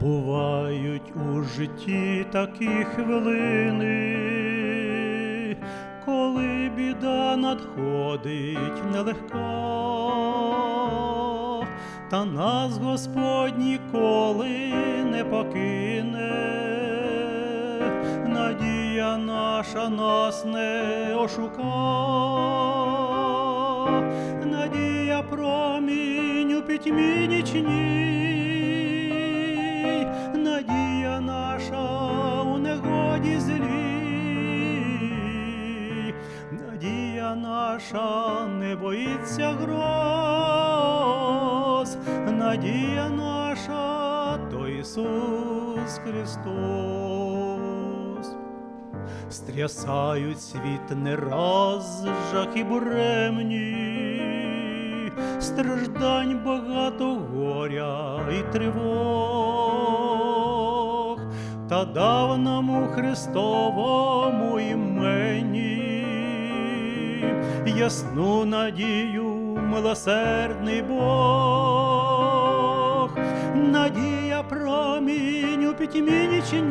Бувають у житті такі хвилини, коли біда надходить нелегка, та нас Господь ніколи не покине, надія наша нас не ошука, надія промінь у пітьмі нічній, надія наша не боїться гроз, надія наша то Ісус Христос. Стрясають світ не раз жах і буремні, страждань багато горя і тривог, та дав нам у Христовому імені ясну надію, милосердний Бог, надія промінь у пітьмі нічній,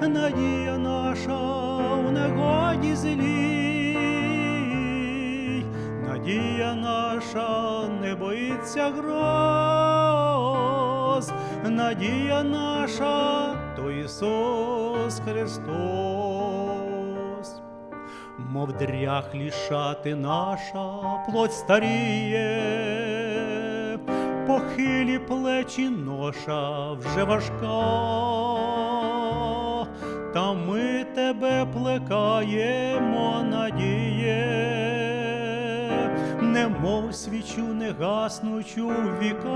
надія наша у негоді злій, надія наша не боїться гроз, надія наша то Ісус Христос. Мов дряхлі шати наша плоть старіє, похилі плечі ноша вже важка, та ми тебе плекаємо, надіє, немов свічу негаснучу в віках,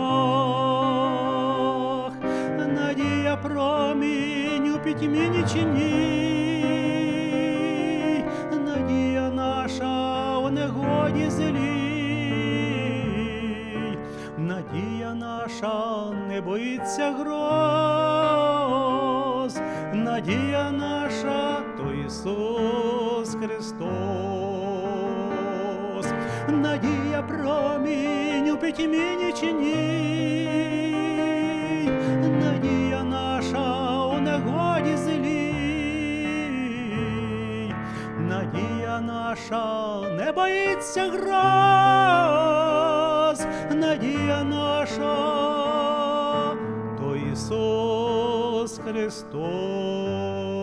надія промінь у пітьмі нічній, негоді злій, надія наша не боїться гроз, надія наша то Ісус Христос, надія промінь у пітьмі нічній, наша не боїться гроз, надія наша то Ісус Христос.